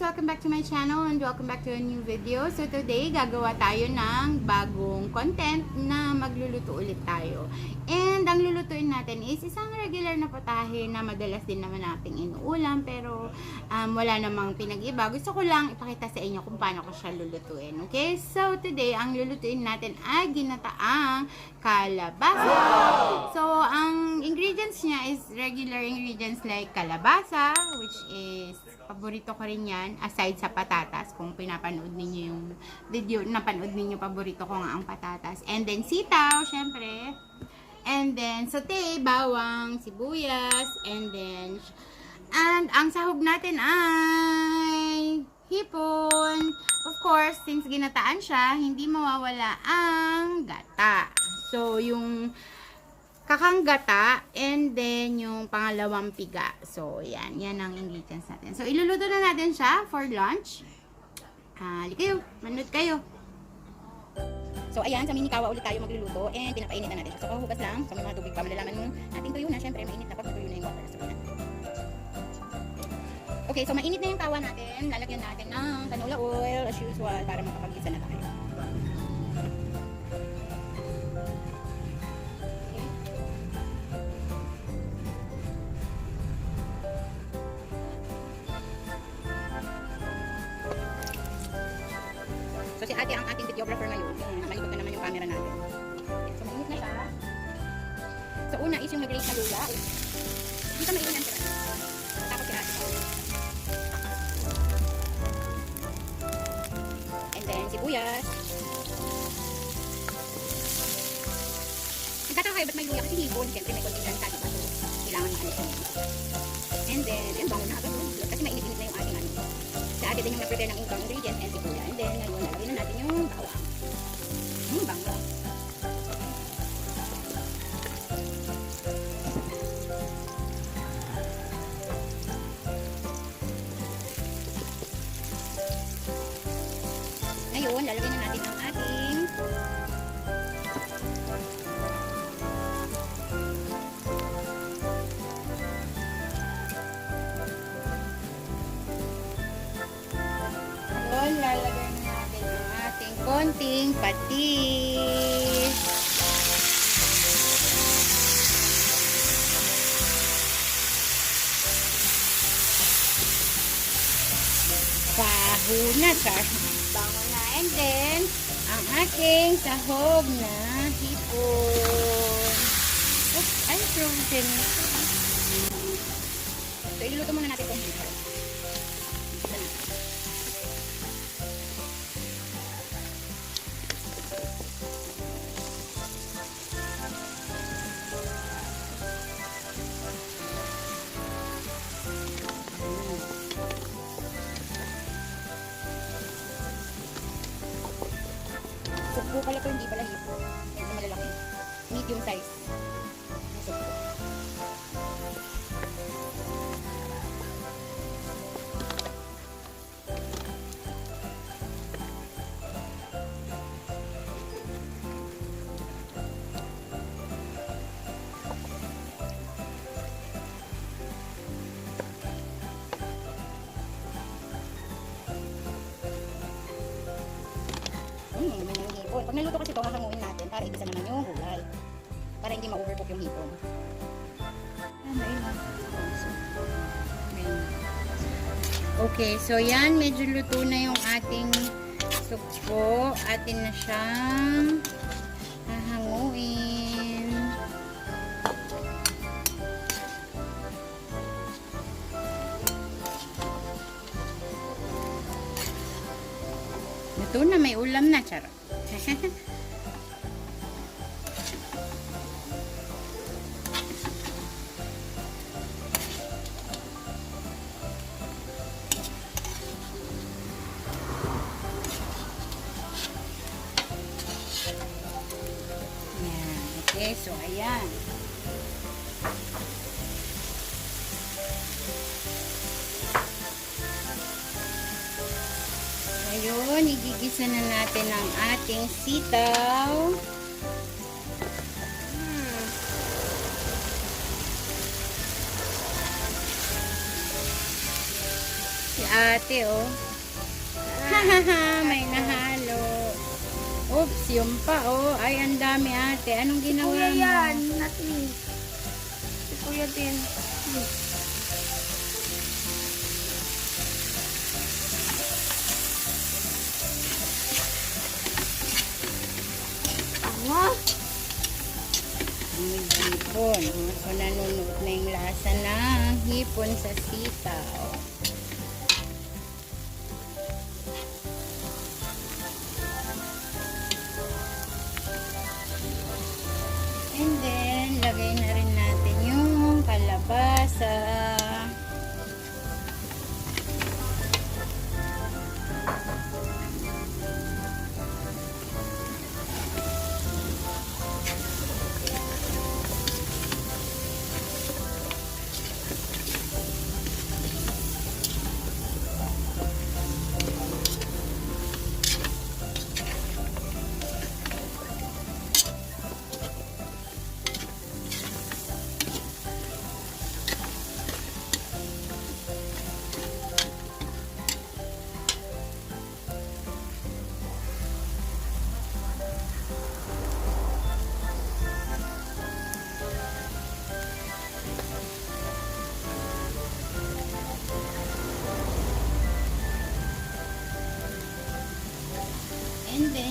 Welcome back to my channel and welcome back to a new video. So today, gagawa tayo ng bagong content na magluluto ulit tayo. And ang lulutuin natin is isang regular na putahe na madalas din naman nating inuulam pero um, wala namang pinag-iba. Gusto ko lang ipakita sa inyo kung paano ko siya lulutuin. Okay? So today, ang lulutuin natin ay ginataang kalabasa. So, ang ingredients niya is regular ingredients like kalabasa, which is paborito ko rin yan, aside sa patatas, kung pinapanood ninyo yung video, napanood ninyo, paborito ko nga ang patatas. And then sitaw, syempre. And then saute, bawang, sibuyas, and then, and ang sahog natin ay hipon. Of course, since ginataan siya, hindi mawawala ang gata. So, yung kakang gata and then yung pangalawang piga. So, yan. Yan ang ingredients natin. So, iluluto na natin siya for lunch. Uh, kayo. Manood kayo. So, ayan. Sa mini kawa ulit tayo magluluto and pinapainit na natin. So, kahugas lang. So, may mga tubig pa. Malalaman mo natin tuyo na. Siyempre, mainit na pag natuyo na yung water. So, yan. Okay, so mainit na yung tawa natin. Lalagyan natin ng canola oil as usual para makapag-isa na tayo. Si ate ang ating videographer ngayon. Ayan, Malikot na naman yung camera natin. Ayan, so mainit na siya. So una is yung nag-rate na. Hindi ka mainit yan Tapos si ate. And then sibuyas. Nagtataka kayo ba't may luya kasi hibon. Siyempre may konting lansa. Diba? So, kailangan siya. And then, ayun, bango na agad. Kasi mainit-init na yung ating ano. Sa ate din yung nag-prepare ng ibang ingredients and konting patis. Baho na, char. Bango na. And then, ang ating sahog na hipon. Oops, ay, frozen. So, iluluto muna natin itong hipon. Naluto kasi ito, hahanguin natin para igisa naman yung gulay. Para hindi ma-overcook yung hipon. Ano? Okay, so yan, medyo luto na yung ating sukpo. Atin na siyang hahanguin. Luto na, may ulam na, charot. 嘿 嘿 Ngayon, igigisa na natin ang ating sitaw. Hmm. Si ate, oh. Hahaha, may nahalo. Oops, yun pa, oh. Ay, ang dami, ate. Anong Si ginawa kuya mo? yan, natin. Si kuya din. What? Lasa ng hipon sa sitaw.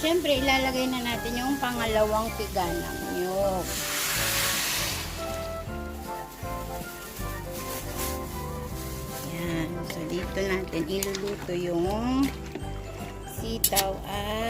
Syempre, ilalagay na natin yung pangalawang piga ng nyog. Yan. So, dito natin iluluto yung sitaw at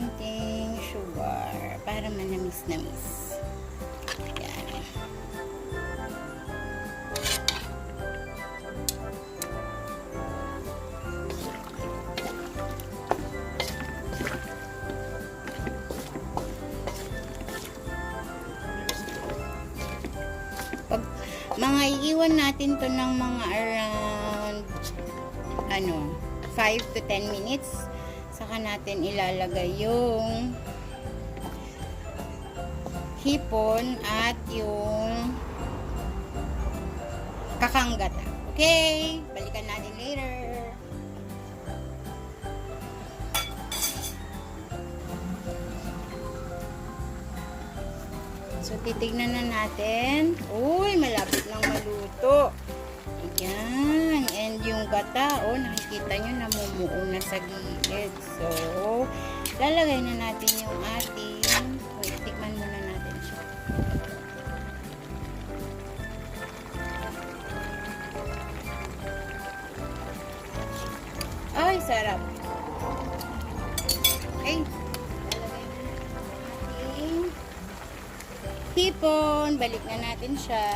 konting sugar para manamis-namis. Yan. Pag, mga iiwan natin to ng mga around ano 5 to 10 minutes saka natin ilalagay yung hipon at yung kakanggata. Okay? Balikan natin later. So, titignan na natin. Uy, malapit nang maluto. Ayan. And yung gata, oh, nakikita nyo, namumuo na sa gilid. So, lalagay na natin yung ating, wait, tikman muna natin siya. Ay, sarap. Okay. Lalagay na natin hipon. Balik na natin siya.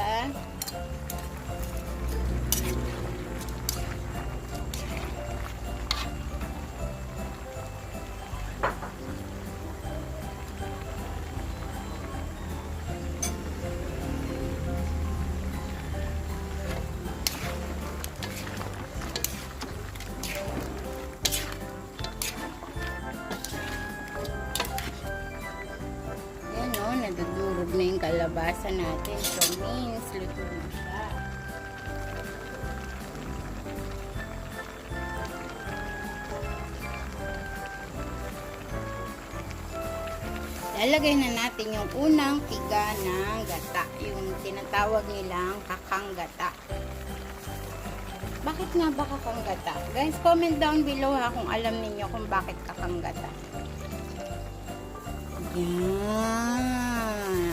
Yung kalabasa natin. So, means, luto na siya. Lalagay na natin yung unang tiga ng gata. Yung tinatawag nilang kakang gata. Bakit nga ba kakang gata? Guys, comment down below ha kung alam niyo kung bakit kakang gata. Yan.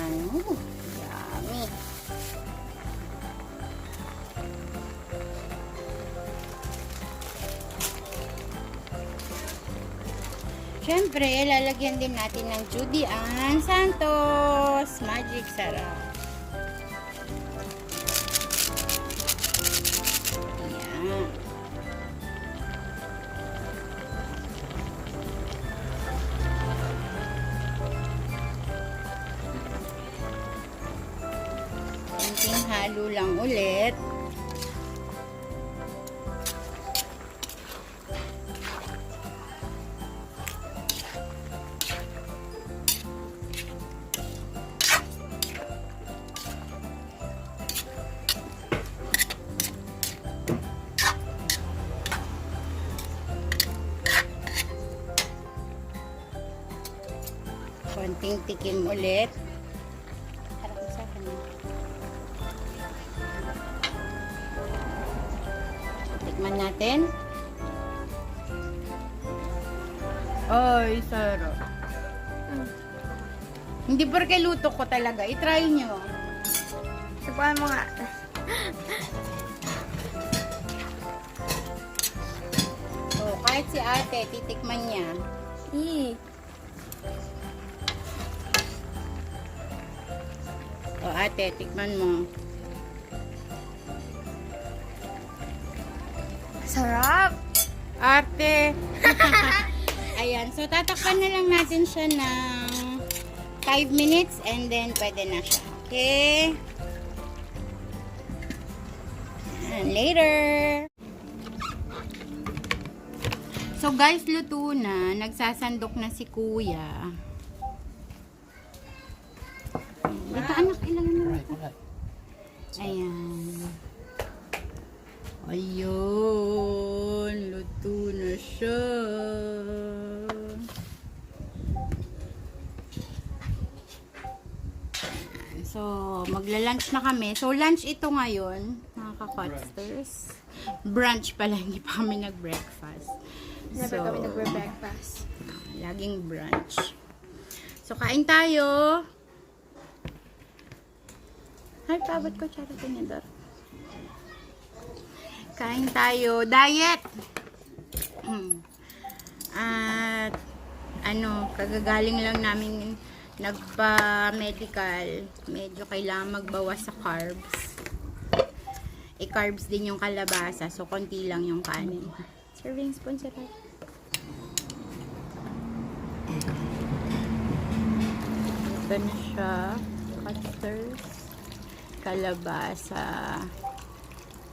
Siyempre, lalagyan din natin ng Judy Ann Santos. Magic sarap. Yan. Konting halo lang ulit. Konting tikim ulit. Tikman natin. Ay, sarap. Hindi porke luto ko talaga. I-try nyo. Subukan mo nga. Oh, kahit si ate, titikman niya. Eh. O ate, tikman mo. Sarap. Arte! Ayan, so tatakpan na lang natin siya ng 5 minutes and then pwede na siya. Okay? And later! So guys, luto na. Nagsasandok na si kuya. Ito anak, na Ayan. Ayun. Luto na siya. So, magla-lunch na kami. So, lunch ito ngayon, mga kakotsters. Brunch pala, hindi pa kami nag-breakfast. Never So, kami nagbe-breakfast. Laging brunch. So, kain tayo. Ay, pabot ko tsara tinidor. Kain tayo. Diet! At, ano, kagagaling lang namin nagpa-medical. Medyo kailangan magbawas sa carbs. I-carbs din yung kalabasa. So, konti lang yung kanin. Serving spoon, sir. Ito na siya. Custers. Kalabasa.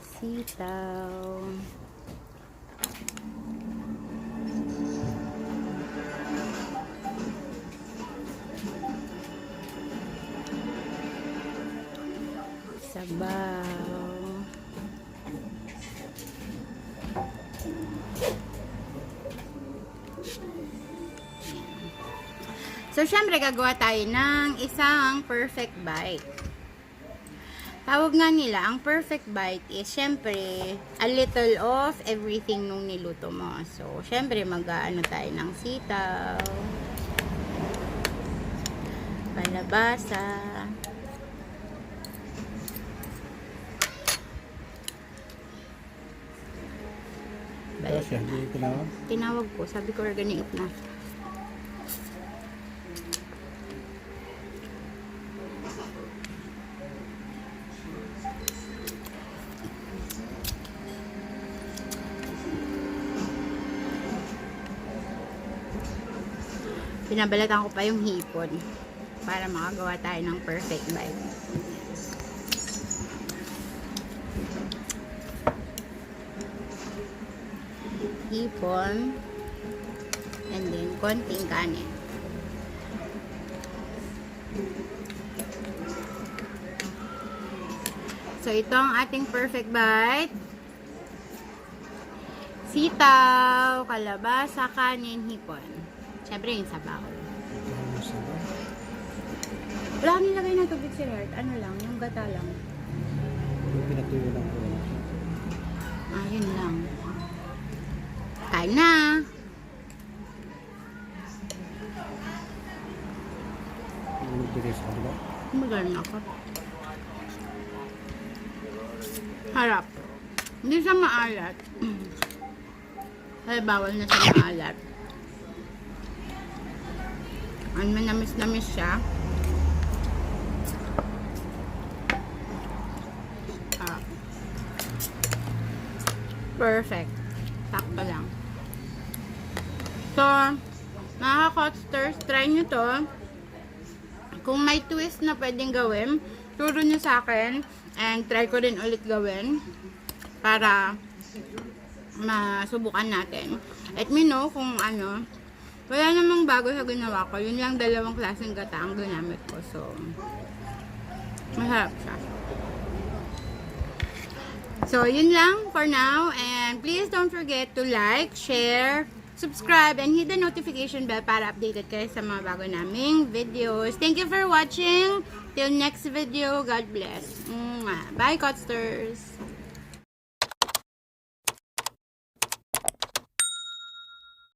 Sitaw. Sabaw. So, syempre, gagawa tayo ng isang perfect bite. Tawag nga nila, ang perfect bite is, syempre, a little of everything nung niluto mo. So, syempre, mag-ano tayo ng sitaw, ko na. tinawag ko, sabi ko, organic na. Pinabalatan ko pa yung hipon para makagawa tayo ng perfect bite. Hipon and then konting kanin. So, ito ang ating perfect bite. Sitaw, kalabasa, kanin, hipon. Siyempre yung sabaw. Sa ba? Wala kang nilagay na tubig si Heart. Ano lang, yung gata lang. Yung pinatuyo lang ko. Ah, yun lang. Kain na! Sa kanila. Magaling ako. Harap. Hindi siya maalat. Ay, bawal na siya maalat. Ang manamis-namis siya. Ah. Perfect. Sakto lang. So, mga Kotsters, try nyo to. Kung may twist na pwedeng gawin, turo nyo sa akin. And try ko rin ulit gawin. Para masubukan natin. Let me know kung ano. Wala namang bago sa ginawa ko. Yun lang dalawang klaseng gata ang ginamit ko. So, masarap siya. So, yun lang for now. And please don't forget to like, share, subscribe, and hit the notification bell para updated kayo sa mga bago naming videos. Thank you for watching. Till next video, God bless. Bye, Codsters!